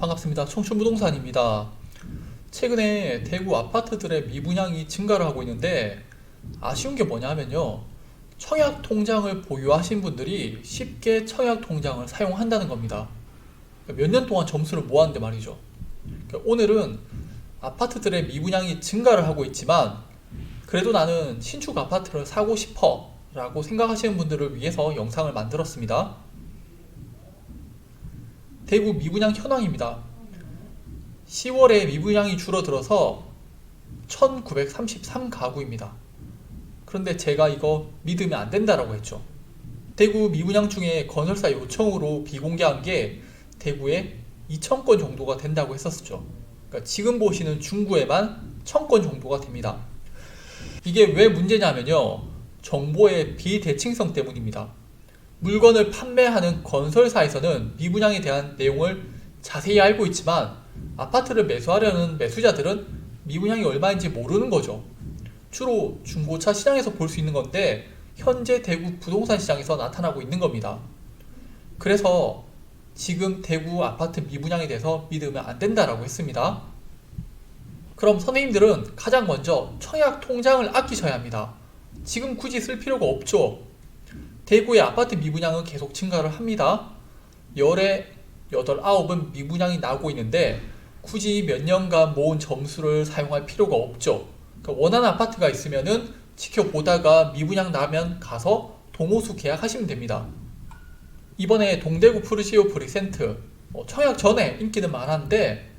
반갑습니다. 청춘부동산입니다. 최근에 대구 아파트들의 미분양이 증가를 하고 있는데 아쉬운 게 뭐냐면요. 청약 통장을 보유하신 분들이 쉽게 청약 통장을 사용한다는 겁니다. 몇 년 동안 점수를 모았는데 말이죠. 그러니까 오늘은 아파트들의 미분양이 증가를 하고 있지만 그래도 나는 신축 아파트를 사고 싶어 라고 생각하시는 분들을 위해서 영상을 만들었습니다. 대구 미분양 현황입니다. 10월에 미분양이 줄어들어서 1933가구입니다. 그런데 제가 이거 믿으면 안 된다라고 했죠. 대구 미분양 중에 건설사 요청으로 비공개한 게 대구에 2,000건 정도가 된다고 했었죠. 그러니까 지금 보시는 중구에만 1,000건 정도가 됩니다. 이게 왜 문제냐면요. 정보의 비대칭성 때문입니다. 물건을 판매하는 건설사에서는 미분양에 대한 내용을 자세히 알고 있지만 아파트를 매수하려는 매수자들은 미분양이 얼마인지 모르는 거죠. 주로 중고차 시장에서 볼 수 있는 건데 현재 대구 부동산 시장에서 나타나고 있는 겁니다. 그래서 지금 대구 아파트 미분양에 대해서 믿으면 안 된다라고 했습니다. 그럼 선생님들은 가장 먼저 청약 통장을 아끼셔야 합니다. 지금 굳이 쓸 필요가 없죠. 대구의 아파트 미분양은 계속 증가를 합니다. 열에 여덟 아홉은 미분양이 나고 있는데 굳이 몇 년간 모은 점수를 사용할 필요가 없죠. 그러니까 원하는 아파트가 있으면은 지켜보다가 미분양 나면 가서 동호수 계약하시면 됩니다. 이번에 동대구 프르시오 프리센트 어, 청약 전에 인기는 많았는데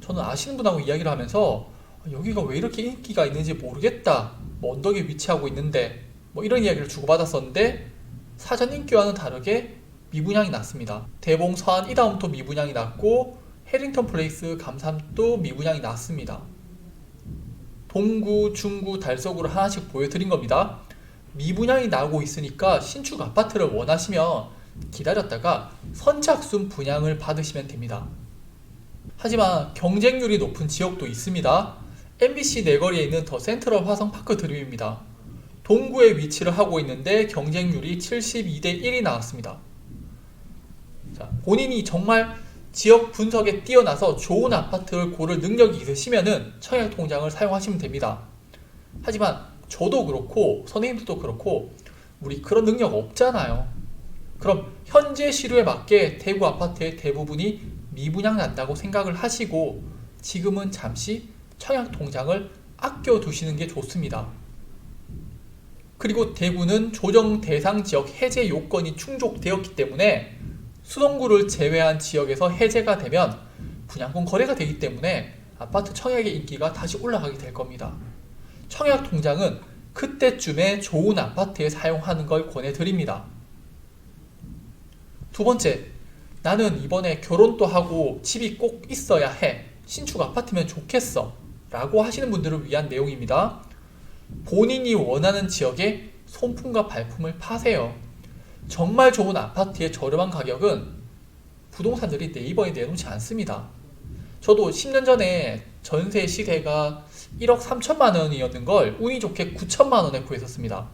저는 아시는 분하고 이야기를 하면서 여기가 왜 이렇게 인기가 있는지 모르겠다. 뭐 언덕에 위치하고 있는데 뭐 이런 이야기를 주고받았었는데 사전 인기와는 다르게 미분양이 났습니다. 대봉 서안 이다음도 미분양이 났고 해링턴 플레이스 감삼도 미분양이 났습니다. 동구, 중구, 달서구를 하나씩 보여드린 겁니다. 미분양이 나고 있으니까 신축 아파트를 원하시면 기다렸다가 선착순 분양을 받으시면 됩니다. 하지만 경쟁률이 높은 지역도 있습니다. MBC 내거리에 있는 더 센트럴 화성 파크 드림입니다. 동구에 위치를 하고 있는데 경쟁률이 72대 1이 나왔습니다. 자, 본인이 정말 지역 분석에 뛰어나서 좋은 아파트를 고를 능력이 있으시면은 청약 통장을 사용하시면 됩니다. 하지만 저도 그렇고 선생님들도 그렇고 우리 그런 능력 없잖아요. 그럼 현재 시류에 맞게 대구 아파트의 대부분이 미분양 난다고 생각을 하시고 지금은 잠시 청약 통장을 아껴 두시는 게 좋습니다. 그리고 대구는 조정 대상 지역 해제 요건이 충족되었기 때문에 수성구를 제외한 지역에서 해제가 되면 분양권 거래가 되기 때문에 아파트 청약의 인기가 다시 올라가게 될 겁니다. 청약 통장은 그때쯤에 좋은 아파트에 사용하는 걸 권해드립니다. 두 번째, 나는 이번에 결혼도 하고 집이 꼭 있어야 해. 신축 아파트면 좋겠어. 라고 하시는 분들을 위한 내용입니다. 본인이 원하는 지역에 손품과 발품을 파세요. 정말 좋은 아파트의 저렴한 가격은 부동산들이 네이버에 내놓지 않습니다. 저도 10년 전에 전세 시세가 1억 3천만 원이었는 걸 운이 좋게 9천만 원에 구했었습니다.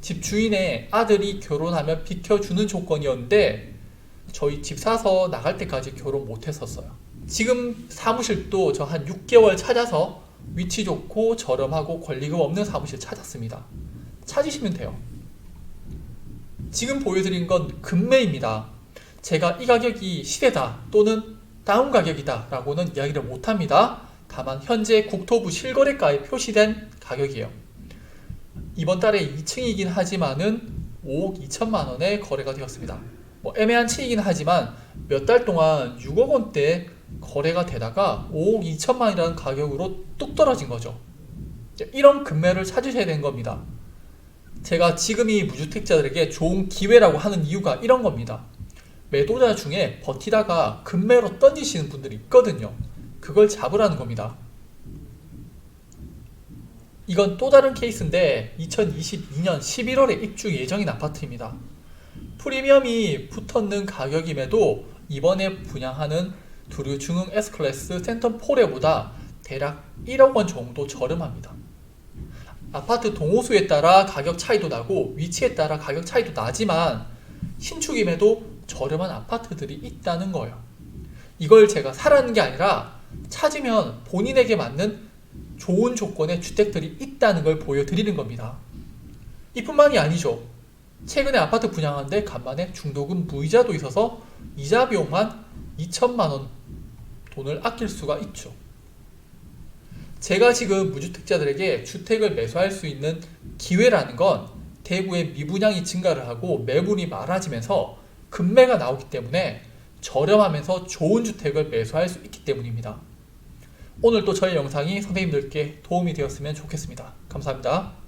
집 주인의 아들이 결혼하면 비켜주는 조건이었는데 저희 집 사서 나갈 때까지 결혼 못 했었어요. 지금 사무실도 저 한 6개월 찾아서 위치 좋고 저렴하고 권리금 없는 사무실 찾았습니다. 찾으시면 돼요. 지금 보여드린 건 금매입니다. 제가 이 가격이 시대다 또는 다운 가격이다 라고는 이야기를 못합니다. 다만 현재 국토부 실거래가에 표시된 가격이에요. 이번 달에 2층이긴 하지만은 5억 2천만 원에 거래가 되었습니다. 뭐 애매한 층이긴 하지만 몇 달 동안 6억 원대 거래가 되다가 5억 2천만 원이라는 가격으로 뚝 떨어진 거죠. 이런 금매를 찾으셔야 되는 겁니다. 제가 지금이 무주택자들에게 좋은 기회라고 하는 이유가 이런 겁니다. 매도자 중에 버티다가 금매로 던지시는 분들이 있거든요. 그걸 잡으라는 겁니다. 이건 또 다른 케이스인데 2022년 11월에 입주 예정인 아파트입니다. 프리미엄이 붙었는 가격임에도 이번에 분양하는 두류 중흥 S클래스 센텀 4레보다 대략 1억 원 정도 저렴합니다. 아파트 동호수에 따라 가격 차이도 나고 위치에 따라 가격 차이도 나지만 신축임에도 저렴한 아파트들이 있다는 거예요. 이걸 제가 사라는 게 아니라 찾으면 본인에게 맞는 좋은 조건의 주택들이 있다는 걸 보여드리는 겁니다. 이뿐만이 아니죠. 최근에 아파트 분양하는데 간만에 중도금 무이자도 있어서 이자 비용만 2천만 원 돈을 아낄 수가 있죠. 제가 지금 무주택자들에게 주택을 매수할 수 있는 기회라는 건 대구의 미분양이 증가를 하고 매물이 많아지면서 급매가 나오기 때문에 저렴하면서 좋은 주택을 매수할 수 있기 때문입니다. 오늘 또 저희 영상이 선생님들께 도움이 되었으면 좋겠습니다. 감사합니다.